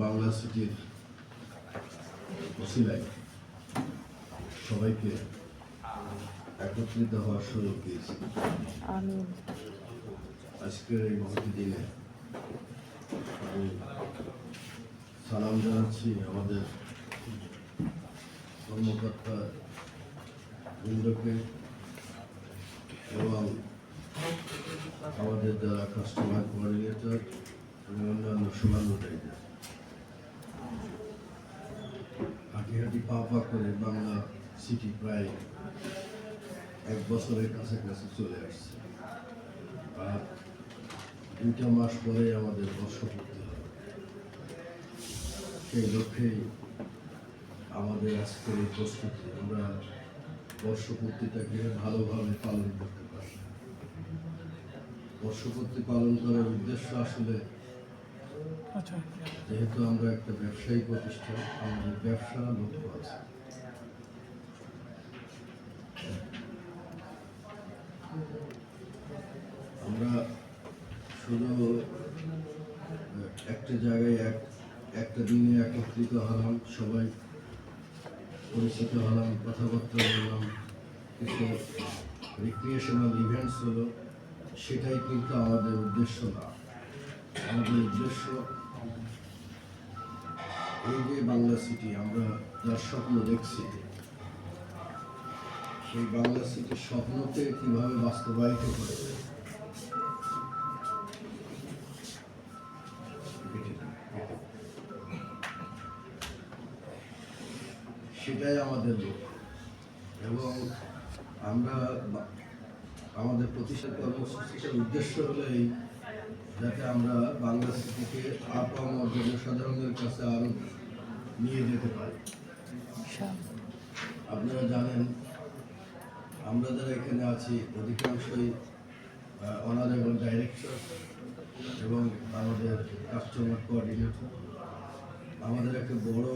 বাংলা সিটির ওসিলায় সবাইকে একত্রিত হওয়ার সুযোগ দিয়েছি। আজকের এই মহতি দিনে আমি সালাম জানাচ্ছি আমাদের কর্মকর্তা বৃন্দকে এবং আমাদের যারা কাস্টমার কোঅর্ডিনেটর এবং অন্যান্য শুভানুযায়ীদের হাঁটি হাঁটি পা পা করে বাংলা সিটি প্রায় এক বছরের কাছাকাছি চলে আসছে। আর দুইটা মাস পরে আমাদের বর্ষপূর্তি হবে। সেই লক্ষ্যেই আমাদের আজকের এই প্রস্তুতি, আমরা বর্ষপূর্তিটাকে ভালোভাবে পালন করতে পারি বর্ষপূর্তি পালন করার উদ্দেশ্য আসলে যেহেতু আমরা একটা ব্যবসায়ী প্রতিষ্ঠান, আমাদের ব্যবসা লক্ষ্য আছে। আমরা শুধু একটা জায়গায় এক, একটা দিনে একত্রিত হলাম, সবাই পরিচিত হলাম, কথাবার্তা বললাম, কিছু রিক্রিয়েশনাল ইভেন্টস হলো, সেটাই কিন্তু আমাদের উদ্দেশ্য না। আমাদের উদ্দেশ্য, এই যে বাংলা সিটি আমরা যার স্বপ্ন দেখছি, সেই বাংলা সিটির স্বপ্নকে কীভাবে বাস্তবায়িত করে? সেটাই আমাদের লক্ষ্য। এবং আমরা আমাদের প্রতিষ্ঠান কর্মসূচিটার উদ্দেশ্য হলো এই যাতে আমরা বাংলা সিটিকে আপামর জনসাধারণের কাছে আরও নিয়ে যেতে পারি। আপনারা জানেন আমরা যারা এখানে আছি অধিকাংশই অনারেবল ডাইরেক্টর এবং আমাদের কাস্টমার কোঅর্ডিনেটর আমাদের একটা বড়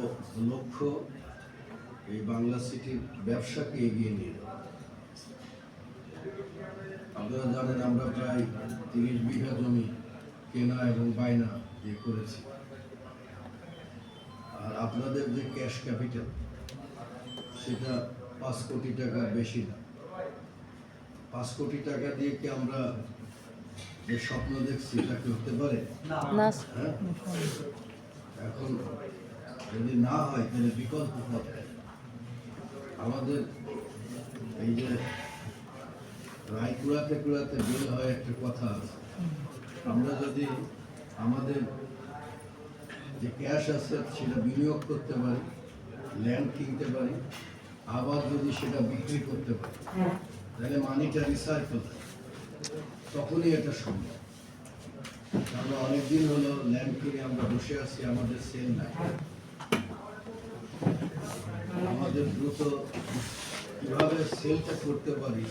লক্ষ্য এই বাংলা সিটির ব্যবসাকে এগিয়ে নিয়ে যাওয়া। আপনারা জানেন আমরা প্রায় তিরিশ বিঘা জমি কেনা এবং বায়না দিয়ে করেছি। আর আপনাদের যে ক্যাশ ক্যাপিটাল সেটা পাঁচ কোটি টাকার বেশি না। পাঁচ কোটি টাকা দিয়ে কি আমরা যে স্বপ্ন দেখছি এটা কি হতে পারে? হ্যাঁ? এখন যদি না হয় তাহলে বিকল্প পথ। আমাদের এই যে রায় কুড়াতে কুড়াতে বের হয় একটা কথা আমরা যদি আমাদের যে ক্যাশ আছে সেটা বিনিয়োগ করতে পারি ল্যান্ড কিনতে পারি আবার যদি সেটা বিক্রি করতে পারি তাহলে মানিটা রিসাইকেল তখনই এটা সম্ভব। আমরা অনেকদিন হলো ল্যান্ড কিনে আমরা বসে আছি আমাদের সেল নাই। আমাদের দ্রুত কীভাবে সেলটা করতে পারি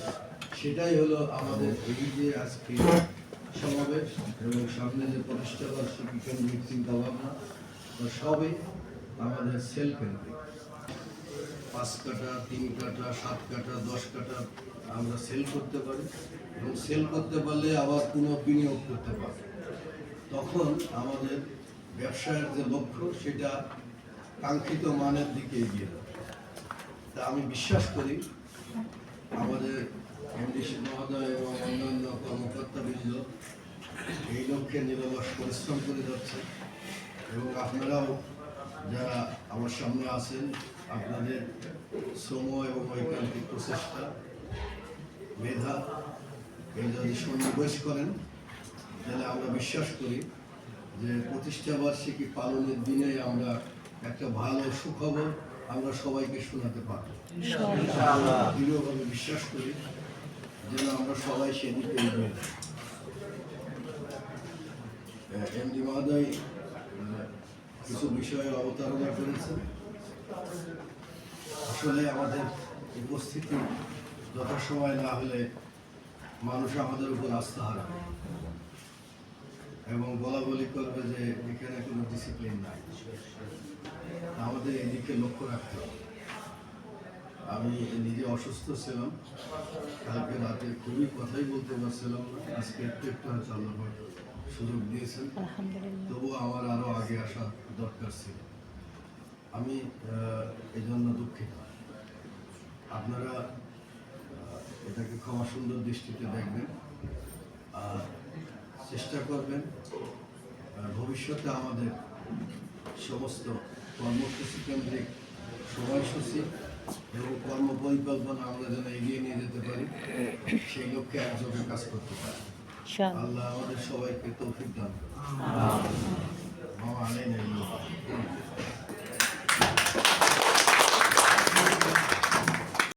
সেটাই হলো আমাদের এই যে আজকে সমাবেশ এবং সামনে যে প্রতিষ্ঠা বার্ষিকী কেন্দ্রিক চিন্তা ভাবনা তো সবই আমাদের সেল কেন্দ্রিক পাঁচ কাটা তিন কাটা সাত কাটা দশ কাটা আমরা সেল করতে পারি এবং সেল করতে পারলে আবার পুনঃ বিনিয়োগ করতে পারি তখন আমাদের ব্যবসায়ের যে লক্ষ্য, সেটা কাঙ্ক্ষিত মানের দিকে এগিয়ে যাবে। তা আমি বিশ্বাস করি আমাদের এমডিসি মহোদয় এবং অন্যান্য কর্মকর্তাবৃন্দ এই লক্ষ্যে নিরলস পরিশ্রম করে যাচ্ছে। এবং আপনারাও যারা আমার সামনে আছেন, আপনাদের শ্রম এবং ঐকান্তিক প্রচেষ্টা, মেধা, এই যদি সন্নিবেশ করেন, তাহলে আমরা বিশ্বাস করি যে প্রতিষ্ঠা বার্ষিকী পালনের দিনে আমরা একটা ভালো সুখবর আমরা সবাইকে শোনাতে পারব। দৃঢ়ভাবে বিশ্বাস করি যেন আমরা সবাই সেদিকে এগিয়ে। এমডি মহোদয় কিছু বিষয়ে অবতারণা করেছেন আসলে আমাদের উপস্থিতি যথাসময় না হলে মানুষ আমাদের উপর আস্থা হারাবে। এবং বলা বলি করবে যে এখানে কোনো ডিসিপ্লিন নাই। আমাদের এদিকে লক্ষ্য রাখতে হবে। আমি নিজে অসুস্থ ছিলাম। কালকে রাতে খুবই কথাই বলতে পারছিলাম না। আজকে একটু একটু হয়তো আল্লাহ সুযোগ দিয়েছেন। তবুও আমার আরও আগে আসা দরকার ছিল। আমি এই জন্য দুঃখিত। আপনারা এটাকে ক্ষমা সুন্দর দৃষ্টিতে দেখবেন। আর চেষ্টা করবেন ভবিষ্যতে আমাদের সমস্ত কর্মসূচি কেন্দ্রিক সময়সূচি এবং কর্ম পরিকল্পনা আমরা যেন এগিয়ে নিয়ে যেতে পারি সেই লক্ষ্যে একযোগে কাজ করতে পারি। আল্লাহ আমাদের সবাইকে তৌফিক দান করুন।